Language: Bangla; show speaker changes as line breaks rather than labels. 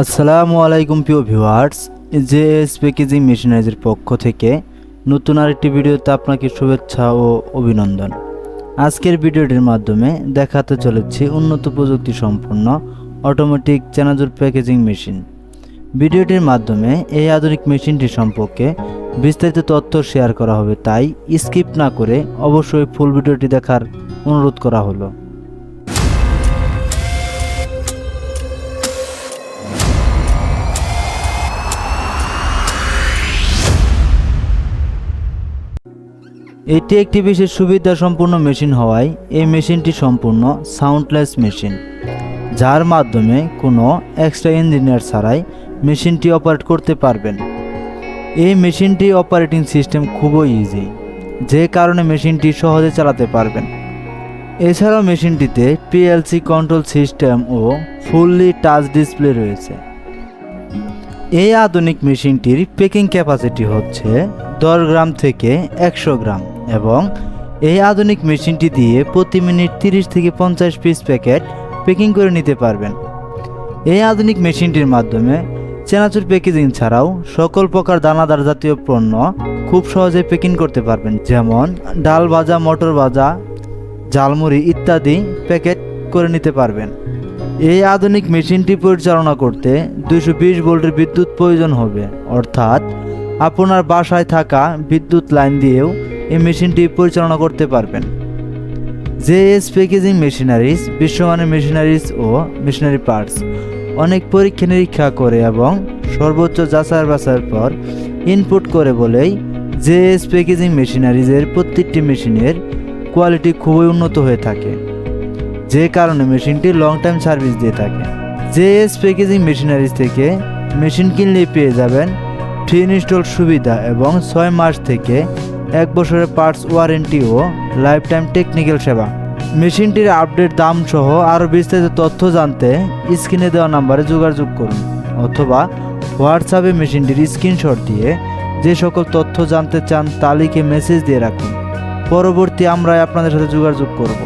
আসসালামু আলাইকুম প্রিয় ভিউয়ার্স জে এস প্যাকেজিং মেশিনারিজের পক্ষ থেকে নতুন আরেকটি ভিডিওতে আপনাকে শুভেচ্ছা ও অভিনন্দন। আজকের ভিডিওটির মাধ্যমে দেখাতে চলেছি উন্নত প্রযুক্তি সম্পন্ন অটোমেটিক চেনাজুর প্যাকেজিং মেশিন। ভিডিওটির মাধ্যমে এই আধুনিক মেশিনটি সম্পর্কে বিস্তারিত তথ্য শেয়ার করা হবে, তাই স্কিপ না করে অবশ্যই ফুল ভিডিওটি দেখার অনুরোধ করা হলো। এটি একটি বিশেষ সুবিধা সম্পূর্ণ মেশিন হওয়ায় এই মেশিনটি সম্পূর্ণ সাউন্ডলেস মেশিন, যার মাধ্যমে কোনো এক্সট্রা ইঞ্জিনিয়ার ছাড়াই মেশিনটি অপারেট করতে পারবেন। এই মেশিনটি অপারেটিং সিস্টেম খুবই ইজি যে কারণে মেশিনটি সহজে চালাতে পারবেন। এছাড়াও মেশিনটিতে পিএলসি কন্ট্রোল সিস্টেম ও ফুললি টাচ ডিসপ্লে রয়েছে। এই আধুনিক মেশিনটির পেকিং ক্যাপাসিটি হচ্ছে দশ গ্রাম থেকে একশো গ্রাম। এবং এই আধুনিক মেশিনটি দিয়ে প্রতি মিনিট তিরিশ থেকে পঞ্চাশ পিস প্যাকেট প্যাকিং করে নিতে পারবেন। এই আধুনিক মেশিনটির মাধ্যমে চেনাচুর প্যাকেজিং ছাড়াও সকল প্রকার দানাদার জাতীয় পণ্য খুব সহজে প্যাকিং করতে পারবেন। যেমন ডাল ভাজা, মটর ভাজা, ঝালমুড়ি ইত্যাদি প্যাকেট করে নিতে পারবেন। এই আধুনিক মেশিনটি পরিচালনা করতে দুশো বিশ ভোল্টের বিদ্যুৎ প্রয়োজন হবে। অর্থাৎ আপনার বাসায় থাকা বিদ্যুৎ লাইন দিয়েও এই মেশিনটি পরিচালনা করতে পারবেন। জেএস প্যাকেজিং মেশিনারিজ, বিশ্বমানের মেশিনারিজ ও মেশিনারি পার্টস। অনেক পরীক্ষা নিরীক্ষা করে এবং সর্বোচ্চ যাচার বাছার পর ইনপুট করে বলেই জেএস প্যাকেজিং মেশিনারিজের প্রত্যেকটি মেশিনের কোয়ালিটি খুবই উন্নত হয়ে থাকে। যে কারণে মেশিনটি লং টাইম সার্ভিস দিয়ে থাকে। জেএস প্যাকেজিং মেশিনারিজ থেকে মেশিন কিনলে পেয়ে যাবেন ফ্রি ইনস্টল সুবিধা এবং ছয় মাস থেকে এক বছরের পার্টস ওয়ারেন্টি ও লাইফ টাইম টেকনিক্যাল সেবা। মেশিনটির আপডেট দাম সহ আরও বিস্তারিত তথ্য জানতে স্ক্রিনে দেওয়া নাম্বারে যোগাযোগ করুন অথবা হোয়াটসঅ্যাপে মেশিনটির স্ক্রিনশট দিয়ে যে সকল তথ্য জানতে চান তা লিখে মেসেজ দিয়ে রাখুন। পরবর্তী আমরা আপনাদের সাথে যোগাযোগ করব।